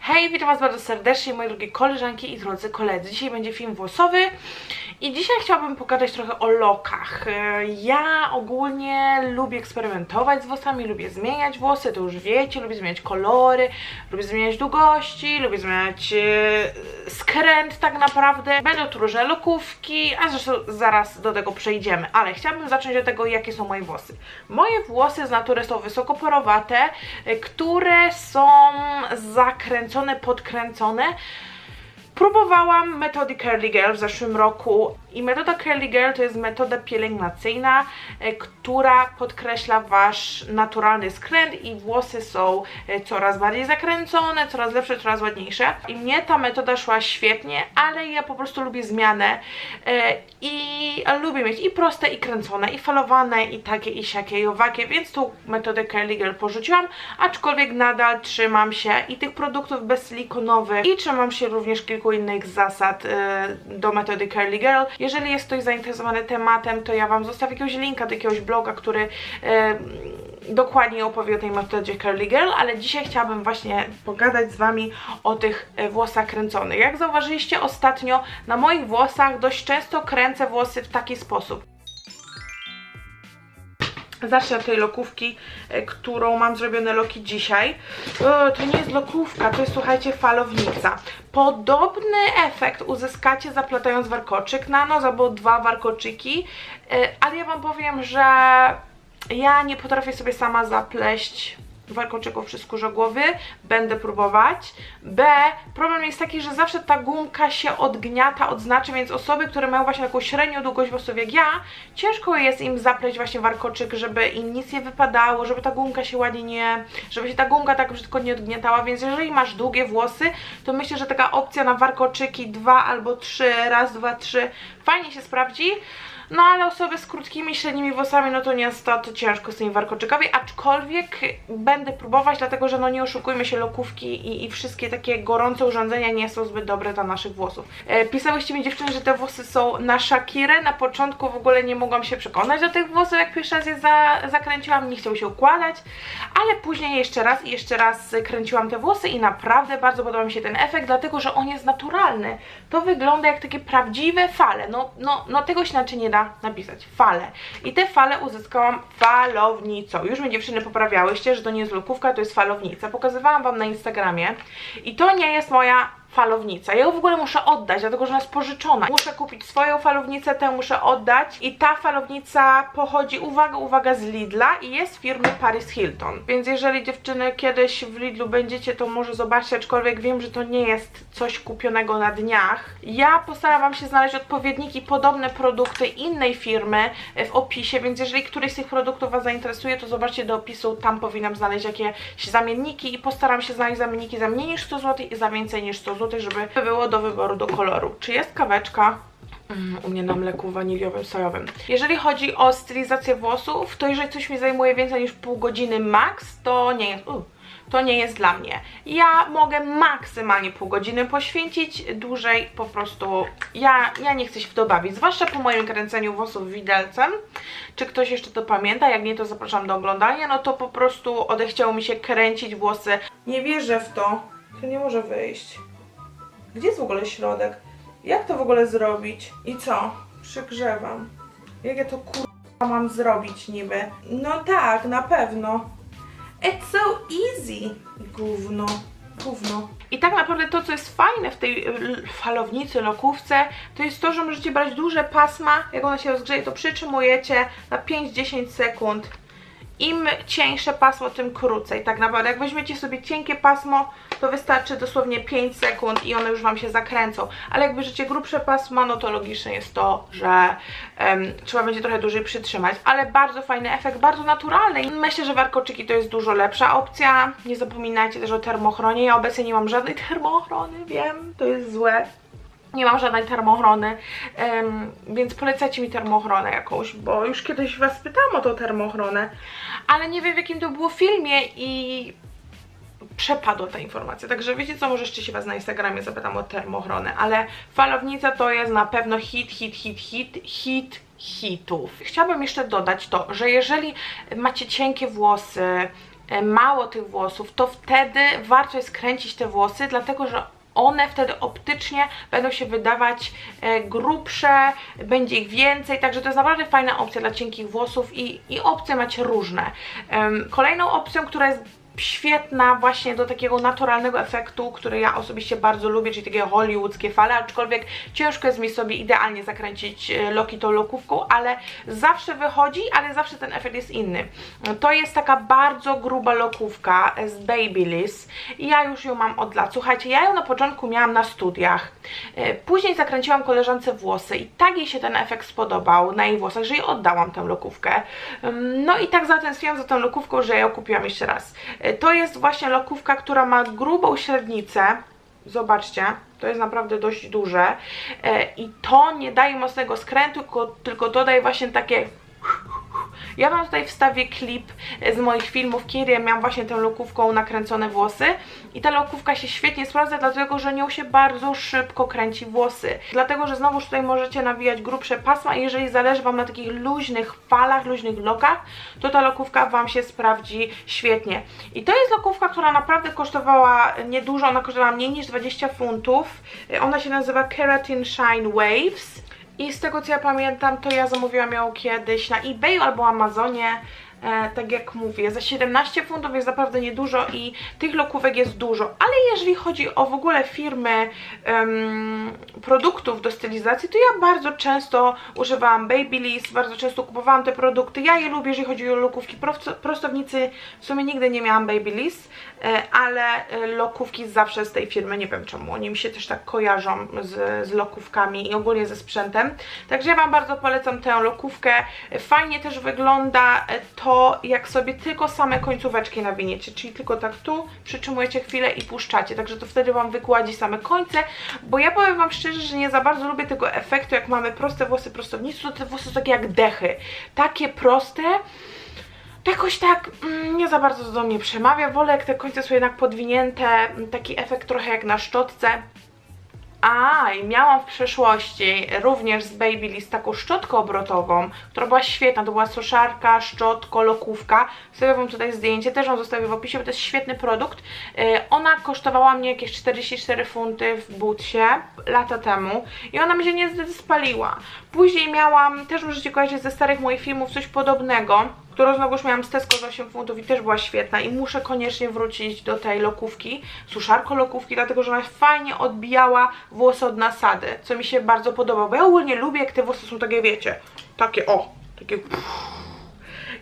Hej, witam Was bardzo serdecznie, moje drogie koleżanki i drodzy koledzy. Dzisiaj będzie film włosowy i dzisiaj chciałabym pogadać trochę o lokach. Ja ogólnie lubię eksperymentować z włosami, lubię zmieniać włosy, to już wiecie, lubię zmieniać kolory, lubię zmieniać długości, lubię zmieniać e, skręt tak naprawdę. Będą tu różne lokówki, a zresztą zaraz do tego przejdziemy, ale chciałabym zacząć od tego, jakie są moje włosy. Moje włosy z natury są wysokoporowate, które są zakręcone, podkręcone. Próbowałam metody Curly Girl w zeszłym roku i metoda Curly Girl to jest metoda pielęgnacyjna, e, która podkreśla Wasz naturalny skręt i włosy są e, coraz bardziej zakręcone, coraz lepsze, coraz ładniejsze. I mnie ta metoda szła świetnie, ale ja po prostu lubię zmianę e, i lubię mieć i proste, i kręcone, i falowane, i takie, i siakie, i owakie, więc tą metodę Curly Girl porzuciłam, aczkolwiek nadal trzymam się i tych produktów bezsilikonowych i trzymam się również kilku innych zasad do metody Curly Girl. Jeżeli jest ktoś zainteresowany tematem, to ja Wam zostawię jakiegoś linka do jakiegoś bloga, który e, dokładnie opowie o tej metodzie Curly Girl, ale dzisiaj chciałabym właśnie pogadać z Wami o tych e, włosach kręconych. Jak zauważyliście ostatnio, na moich włosach dość często kręcę włosy w taki sposób. Zacznę od tej lokówki, e, którą mam zrobione loki dzisiaj. To nie jest lokówka, to jest słuchajcie falownica. Podobny efekt uzyskacie zaplatając warkoczyk na nos albo dwa warkoczyki, e, ale ja Wam powiem, że ja nie potrafię sobie sama zapleść warkoczyków przy skórze głowy, będę próbować. B, problem jest taki, że zawsze ta gumka się odgniata, odznaczy, więc osoby, które mają właśnie taką średnią długość włosów jak ja, ciężko jest im zapleść właśnie warkoczyk, żeby im nic nie wypadało, żeby ta gumka się ładnie nie, żeby się ta gumka tak brzydko nie odgniatała, więc jeżeli masz długie włosy, to myślę, że taka opcja na warkoczyki dwa albo trzy, raz, dwa, trzy, fajnie się sprawdzi. No ale osoby z krótkimi, średnimi włosami, no to niestety ciężko z tymi warkoczykami, aczkolwiek będę próbować, dlatego że no nie oszukujmy się, lokówki i, i wszystkie takie gorące urządzenia nie są zbyt dobre dla naszych włosów. E, pisałyście mi dziewczyny, że te włosy są na Shakirę, na początku w ogóle nie mogłam się przekonać do tych włosów, jak pierwszy raz je za, zakręciłam, nie chciał się układać, ale później jeszcze raz i jeszcze raz kręciłam te włosy i naprawdę bardzo podoba mi się ten efekt, dlatego że on jest naturalny. To wygląda jak takie prawdziwe fale, no, no, no tego się inaczej nie da napisać, fale. I te fale uzyskałam falownicą. Już mnie dziewczyny poprawiałyście, że to nie jest lokówka, to jest falownica. Pokazywałam Wam na Instagramie i to nie jest moja falownica. Ja ją w ogóle muszę oddać, dlatego że ona jest pożyczona. Muszę kupić swoją falownicę, tę muszę oddać i ta falownica pochodzi, uwaga, uwaga, z Lidla i jest firmy Paris Hilton. Więc jeżeli dziewczyny kiedyś w Lidlu będziecie, to może zobaczcie, aczkolwiek wiem, że to nie jest coś kupionego na dniach. Ja postaram Wam się znaleźć odpowiedniki, podobne produkty innej firmy w opisie, więc jeżeli któryś z tych produktów Was zainteresuje, to zobaczcie do opisu, tam powinnam znaleźć jakieś zamienniki i postaram się znaleźć zamienniki za mniej niż 100 zł i za więcej niż 100 zł, żeby było do wyboru do koloru. Czy jest kaweczka? Mm, u mnie na mleku waniliowym, sojowym. Jeżeli chodzi o stylizację włosów, to jeżeli coś mi zajmuje więcej niż pół godziny max, to nie jest... Uh, to nie jest dla mnie. Ja mogę maksymalnie pół godziny poświęcić, dłużej po prostu ja, ja nie chcę się w to bawić, zwłaszcza po moim kręceniu włosów widelcem. Czy ktoś jeszcze to pamięta? Jak nie, to zapraszam do oglądania. No to po prostu odechciało mi się kręcić włosy. Nie wierzę w to. To nie może wyjść. Gdzie jest w ogóle środek? Jak to w ogóle zrobić? I co? Przygrzewam. Jak ja to kurwa mam zrobić niby? No tak, na pewno. It's so easy. Gówno. Gówno. I tak naprawdę to, co jest fajne w tej l- falownicy, lokówce, to jest to, że możecie brać duże pasma, jak ona się rozgrzeje, to przytrzymujecie na 5-10 sekund. Im cieńsze pasmo, tym krócej. Tak naprawdę, jak weźmiecie sobie cienkie pasmo, to wystarczy dosłownie 5 sekund i one już Wam się zakręcą. Ale jak bierzecie grubsze pasma, no to logiczne jest to, że em, trzeba będzie trochę dłużej przytrzymać. Ale bardzo fajny efekt, bardzo naturalny. Myślę, że warkoczyki to jest dużo lepsza opcja. Nie zapominajcie też o termochronie. Ja obecnie nie mam żadnej termochrony, wiem, to jest złe nie mam żadnej termochrony, em, więc polecacie mi termochronę jakąś, bo już kiedyś Was pytałam o tą termochronę, ale nie wiem w jakim to było filmie i przepadła ta informacja, także wiecie co, może jeszcze się Was na Instagramie zapytam o termochronę, ale falownica to jest na pewno hit, hit, hit, hit, hit hitów. Chciałabym jeszcze dodać to, że jeżeli macie cienkie włosy, e, mało tych włosów, to wtedy warto jest kręcić te włosy, dlatego że one wtedy optycznie będą się wydawać e, grubsze, będzie ich więcej, także to jest naprawdę fajna opcja dla cienkich włosów i, i opcje macie różne. Kolejną opcją, która jest świetna właśnie do takiego naturalnego efektu, który ja osobiście bardzo lubię, czyli takie hollywoodzkie fale, aczkolwiek ciężko jest mi sobie idealnie zakręcić e, loki tą lokówką, ale zawsze wychodzi, ale zawsze ten efekt jest inny. To jest taka bardzo gruba lokówka z Babyliss i ja już ją mam od lat. Słuchajcie, ja ją na początku miałam na studiach, E, później zakręciłam koleżance włosy i tak jej się ten efekt spodobał na jej włosach, że jej oddałam tę lokówkę. Ym, No i tak zatęskniłam za tą lokówką, że ją kupiłam jeszcze raz. E, To jest właśnie lokówka, która ma grubą średnicę. Zobaczcie, to jest naprawdę dość duże. E, I to nie daje mocnego skrętu, tylko, tylko to daje właśnie takie ja Wam tutaj wstawię klip z moich filmów, kiedy miałam właśnie tą lokówką nakręcone włosy i ta lokówka się świetnie sprawdza, dlatego że nią się bardzo szybko kręci włosy. Dlatego, że znowuż tutaj możecie nawijać grubsze pasma i jeżeli zależy Wam na takich luźnych falach, luźnych lokach, to ta lokówka Wam się sprawdzi świetnie. I to jest lokówka, która naprawdę kosztowała niedużo, ona kosztowała mniej niż 20 funtów. Ona się nazywa Keratin Shine Waves. I z tego co ja pamiętam, to ja zamówiłam ją kiedyś na eBayu albo Amazonie. E, tak jak mówię, za 17 funtów jest naprawdę niedużo i tych lokówek jest dużo, ale jeżeli chodzi o w ogóle firmy em, produktów do stylizacji, to ja bardzo często używałam Babyliss, bardzo często kupowałam te produkty. Ja je lubię, jeżeli chodzi o lokówki. Prosto- Prostownicy w sumie nigdy nie miałam Babyliss, ale e, lokówki zawsze z tej firmy, nie wiem czemu, oni mi się też tak kojarzą z, z lokówkami i ogólnie ze sprzętem. Także ja Wam bardzo polecam tę lokówkę. Fajnie też wygląda e, to, jak sobie tylko same końcóweczki nawiniecie, czyli tylko tak tu przytrzymujecie chwilę i puszczacie, także to wtedy Wam wykładzi same końce, bo ja powiem Wam szczerze, że nie za bardzo lubię tego efektu, jak mamy proste włosy prostownicy, to te włosy są takie jak dechy, takie proste, jakoś tak mm, nie za bardzo do mnie przemawia. Wolę jak te końce są jednak podwinięte, mm, taki efekt trochę jak na szczotce. A, i miałam w przeszłości również z Babyliss taką szczotkę obrotową, która była świetna. To była suszarka, szczotko, lokówka. Zostawię Wam tutaj zdjęcie, też Wam zostawię w opisie, bo to jest świetny produkt. Yy, ona kosztowała mnie jakieś 44 funty w butsie lata temu i ona mi się niestety spaliła. Później miałam, też możecie kojarzyć ze starych moich filmów, coś podobnego którą znowu już miałam z Tesco za 8 funtów i też była świetna i muszę koniecznie wrócić do tej lokówki, suszarko lokówki, dlatego że ona fajnie odbijała włosy od nasady, co mi się bardzo podoba, bo ja ogólnie lubię jak te włosy są takie, wiecie, takie o, takie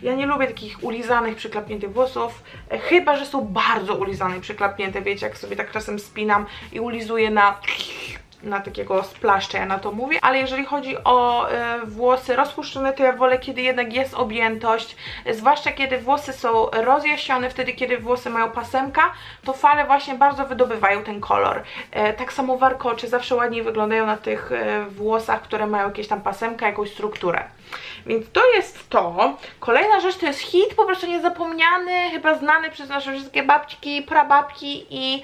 ja nie lubię takich ulizanych, przyklapniętych włosów, e, chyba, że są bardzo ulizane i przyklapnięte, wiecie, jak sobie tak czasem spinam i ulizuję na na takiego splaszcza, ja na to mówię, ale jeżeli chodzi o e, włosy rozpuszczone, to ja wolę, kiedy jednak jest objętość, zwłaszcza kiedy włosy są rozjaśnione, wtedy kiedy włosy mają pasemka, to fale właśnie bardzo wydobywają ten kolor. E, tak samo warkocze zawsze ładniej wyglądają na tych e, włosach, które mają jakieś tam pasemka, jakąś strukturę. Więc to jest to. Kolejna rzecz to jest hit, po prostu niezapomniany, chyba znany przez nasze wszystkie babci, prababki i,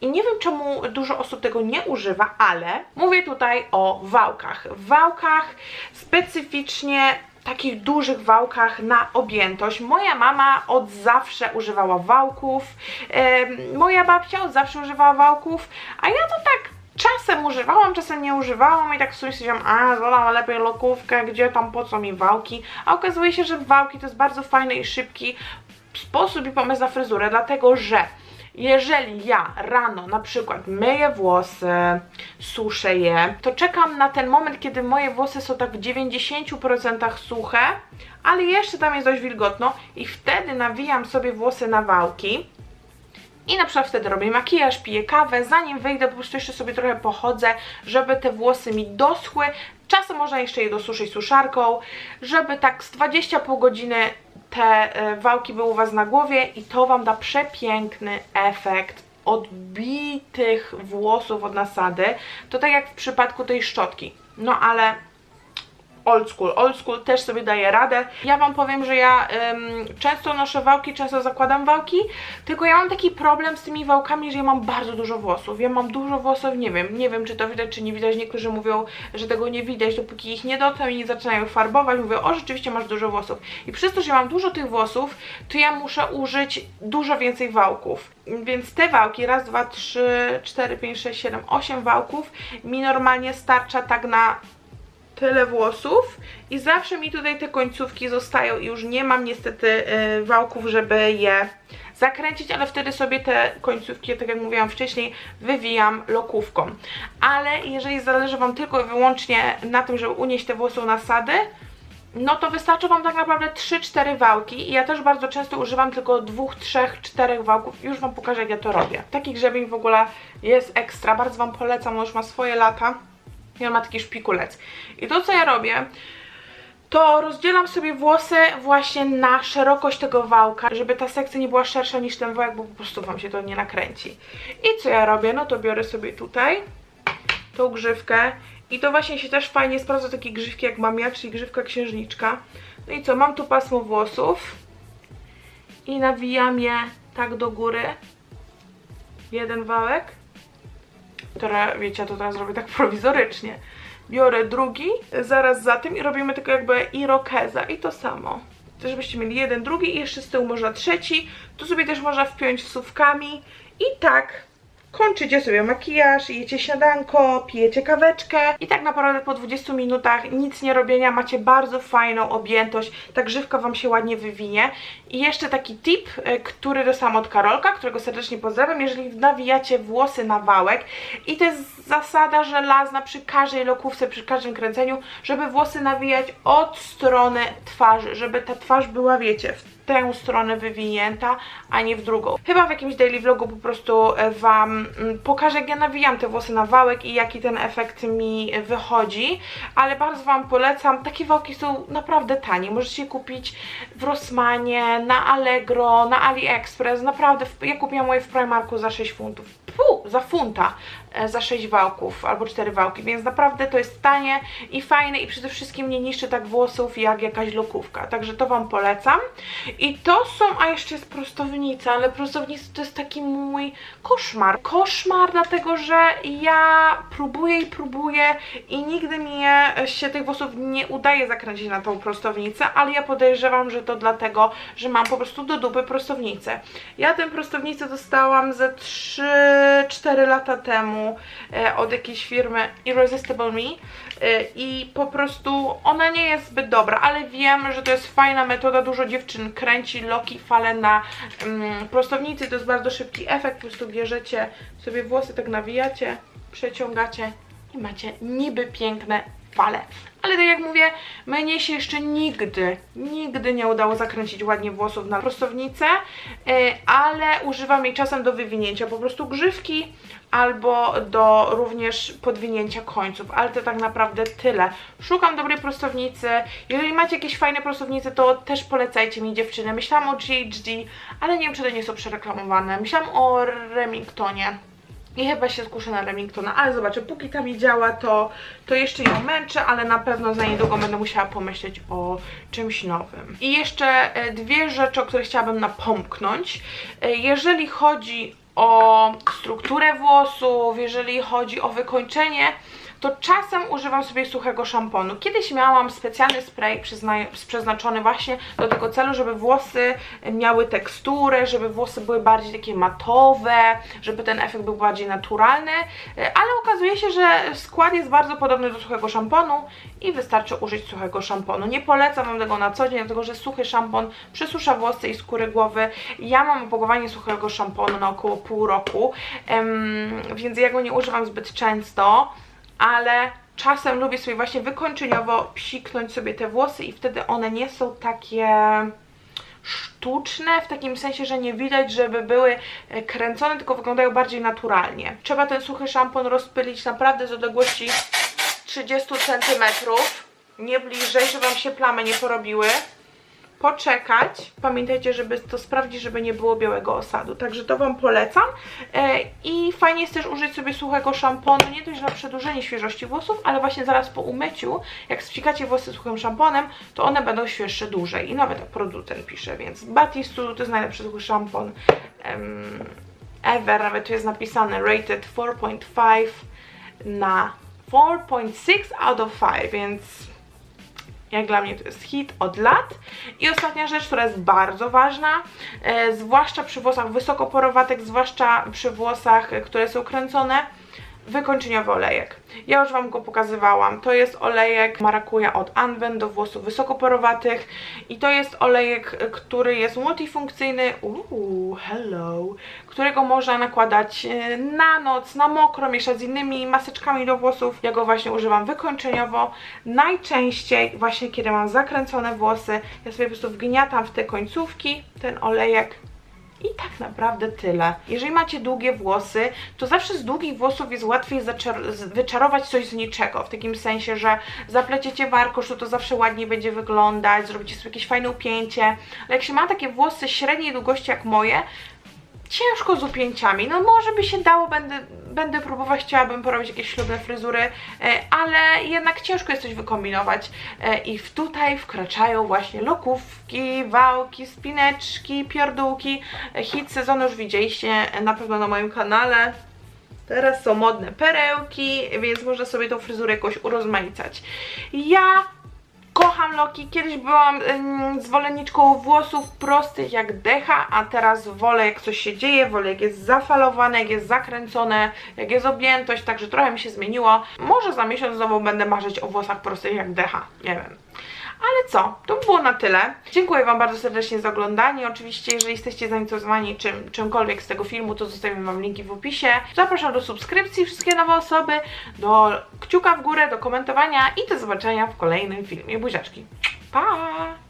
i nie wiem czemu dużo osób tego nie używa, ale mówię tutaj o wałkach. Wałkach specyficznie takich dużych wałkach na objętość. Moja mama od zawsze używała wałków, moja babcia od zawsze używała wałków, a ja to tak czasem używałam, czasem nie używałam i tak w sumie stwierdziłam, a wolałam lepiej lokówkę, gdzie tam, po co mi wałki, a okazuje się, że wałki to jest bardzo fajny i szybki sposób i pomysł na fryzurę, dlatego że jeżeli ja rano na przykład myję włosy, suszę je, to czekam na ten moment, kiedy moje włosy są tak w 90% suche, ale jeszcze tam jest dość wilgotno i wtedy nawijam sobie włosy na wałki i na przykład wtedy robię makijaż, piję kawę, zanim wyjdę po prostu jeszcze sobie trochę pochodzę, żeby te włosy mi doschły. Czasem można jeszcze je dosuszyć suszarką, żeby tak z 20 pół godziny te e, wałki były u Was na głowie i to Wam da przepiękny efekt odbitych włosów od nasady. To tak jak w przypadku tej szczotki. No ale old school. Old school też sobie daje radę. Ja Wam powiem, że ja ym, często noszę wałki, często zakładam wałki, tylko ja mam taki problem z tymi wałkami, że ja mam bardzo dużo włosów. Ja mam dużo włosów, nie wiem, nie wiem czy to widać, czy nie widać. Niektórzy mówią, że tego nie widać, dopóki ich nie dotknę i nie zaczynają farbować. Mówię, o rzeczywiście masz dużo włosów. I przez to, że ja mam dużo tych włosów, to ja muszę użyć dużo więcej wałków. Więc te wałki, raz, dwa, trzy, cztery, pięć, sześć, siedem, osiem wałków mi normalnie starcza tak na tyle włosów i zawsze mi tutaj te końcówki zostają i już nie mam niestety y, wałków, żeby je zakręcić, ale wtedy sobie te końcówki, tak jak mówiłam wcześniej, wywijam lokówką. Ale jeżeli zależy Wam tylko i wyłącznie na tym, żeby unieść te włosy u nasady, no to wystarczy Wam tak naprawdę 3-4 wałki i ja też bardzo często używam tylko 2, 3, 4 wałków. Już Wam pokażę jak ja to robię. Taki grzebień w ogóle jest ekstra, bardzo Wam polecam, on już ma swoje lata i on ma taki szpikulec. I to co ja robię, to rozdzielam sobie włosy właśnie na szerokość tego wałka, żeby ta sekcja nie była szersza niż ten wałek, bo po prostu Wam się to nie nakręci. I co ja robię? No to biorę sobie tutaj tą grzywkę i to właśnie się też fajnie sprawdza takie grzywki jak mam ja, czyli grzywka księżniczka. No i co, mam tu pasmo włosów i nawijam je tak do góry. Jeden wałek, które, wiecie, ja to teraz robię tak prowizorycznie. Biorę drugi, zaraz za tym i robimy tylko jakby irokeza i to samo. To żebyście mieli jeden, drugi i jeszcze z tyłu można trzeci. Tu sobie też można wpiąć wsówkami i tak kończycie sobie makijaż, jecie śniadanko, pijecie kaweczkę i tak naprawdę po 20 minutach nic nie robienia macie bardzo fajną objętość, ta grzywka Wam się ładnie wywinie. I jeszcze taki tip, y, który dostałam od Karolka, którego serdecznie pozdrawiam, jeżeli nawijacie włosy na wałek i to jest zasada żelazna przy każdej lokówce, przy każdym kręceniu, żeby włosy nawijać od strony twarzy, żeby ta twarz była, wiecie, w tę stronę wywinięta, a nie w drugą. Chyba w jakimś daily vlogu po prostu e, Wam mm, pokażę, jak ja nawijam te włosy na wałek i jaki ten efekt mi wychodzi, ale bardzo Wam polecam. Takie wałki są naprawdę tanie. Możecie kupić w Rossmanie, na Allegro, na AliExpress. Naprawdę, ja kupiłam moje w Primarku za 6 funtów. Za funta e, za 6 wałków albo 4 wałki, więc naprawdę to jest tanie i fajne i przede wszystkim nie niszczy tak włosów jak jakaś lokówka, także to Wam polecam. I to są, a jeszcze jest prostownica, ale prostownica to jest taki mój koszmar. Koszmar dlatego, że ja próbuję i próbuję i nigdy mi się tych włosów nie udaje zakręcić na tą prostownicę, ale ja podejrzewam, że to dlatego, że mam po prostu do dupy prostownicę. Ja tę prostownicę dostałam ze 3-4 lata temu e, od jakiejś firmy Irresistible Me e, i po prostu ona nie jest zbyt dobra, ale wiem, że to jest fajna metoda, dużo dziewczyn kręci loki, fale na mm, prostownicy, to jest bardzo szybki efekt, po prostu bierzecie sobie włosy, tak nawijacie, przeciągacie i macie niby piękne fale. Ale tak jak mówię, mnie się jeszcze nigdy, nigdy nie udało zakręcić ładnie włosów na prostownicę, yy, ale używam jej czasem do wywinięcia po prostu grzywki albo do również podwinięcia końców, ale to tak naprawdę tyle. Szukam dobrej prostownicy, jeżeli macie jakieś fajne prostownice, to też polecajcie mi dziewczyny. Myślałam o GHD, ale nie wiem czy to nie są przereklamowane. Myślałam o Remingtonie. I chyba się skuszę na Remingtona, ale zobaczę, póki tam mi działa, to, to jeszcze ją męczę, ale na pewno za niedługo będę musiała pomyśleć o czymś nowym. I jeszcze e, dwie rzeczy, o których chciałabym napomknąć. E, jeżeli chodzi o strukturę włosów, jeżeli chodzi o wykończenie, to czasem używam sobie suchego szamponu. Kiedyś miałam specjalny spray przeznaczony właśnie do tego celu, żeby włosy miały teksturę, żeby włosy były bardziej takie matowe, żeby ten efekt był bardziej naturalny, ale okazuje się, że skład jest bardzo podobny do suchego szamponu i wystarczy użyć suchego szamponu. Nie polecam Wam tego na co dzień, dlatego że suchy szampon przesusza włosy i skórę głowy. Ja mam opakowanie suchego szamponu na około pół roku, więc ja go nie używam zbyt często ale czasem lubię sobie właśnie wykończeniowo psiknąć sobie te włosy i wtedy one nie są takie sztuczne, w takim sensie, że nie widać, żeby były e, kręcone, tylko wyglądają bardziej naturalnie. Trzeba ten suchy szampon rozpylić naprawdę z odległości 30 cm, nie bliżej, żeby Wam się plamy nie porobiły. Poczekać. Pamiętajcie, żeby to sprawdzić, żeby nie było białego osadu. Także to Wam polecam. E, I fajnie jest też użyć sobie suchego szamponu, nie tylko na przedłużenie świeżości włosów, ale właśnie zaraz po umyciu, jak spcikacie włosy suchym szamponem, to one będą świeższe dłużej. I nawet producent pisze, więc Batistu to jest najlepszy suchy szampon ever. Nawet tu jest napisane rated 4.5 na 4.6 out of 5, więc jak dla mnie to jest hit od lat. I ostatnia rzecz, która jest bardzo ważna, e, zwłaszcza przy włosach wysokoporowatych, zwłaszcza przy włosach, które są kręcone, wykończeniowy olejek. Ja już Wam go pokazywałam. To jest olejek marakuja od Anwen do włosów wysokoporowatych i to jest olejek, który jest multifunkcyjny. Uuu, hello. Którego można nakładać e, na noc, na mokro, mieszać z innymi maseczkami do włosów. Ja go właśnie używam wykończeniowo. Najczęściej właśnie kiedy mam zakręcone włosy, ja sobie po prostu wgniatam w te końcówki ten olejek i tak naprawdę tyle. Jeżeli macie długie włosy, to zawsze z długich włosów jest łatwiej wyczarować coś z niczego. W takim sensie, że zapleciecie warkosz, to to zawsze ładniej będzie wyglądać, zrobicie sobie jakieś fajne upięcie. Ale jak się ma takie włosy średniej długości jak moje, ciężko z upięciami. No może by się dało, będę, będę próbować, chciałabym porobić jakieś ślubne fryzury, e, ale jednak ciężko jest coś wykombinować. E, I w tutaj wkraczają właśnie lokówki, wałki, spineczki, pierdółki. E, Hit sezonu już widzieliście na pewno na moim kanale. Teraz są modne perełki, więc można sobie tą fryzurę jakoś urozmaicać. Ja Kocham Loki. Kiedyś byłam ym, zwolenniczką włosów prostych jak decha, a teraz wolę jak coś się dzieje, wolę jak jest zafalowane, jak jest zakręcone, jak jest objętość, także trochę mi się zmieniło. Może za miesiąc znowu będę marzyć o włosach prostych jak decha, nie wiem. Ale co, to by było na tyle. Dziękuję Wam bardzo serdecznie za oglądanie. Oczywiście, jeżeli jesteście zainteresowani czym, czymkolwiek z tego filmu, to zostawiam Wam linki w opisie. Zapraszam do subskrypcji wszystkie nowe osoby, do kciuka w górę, do komentowania i do zobaczenia w kolejnym filmie. Buziaczki. Pa!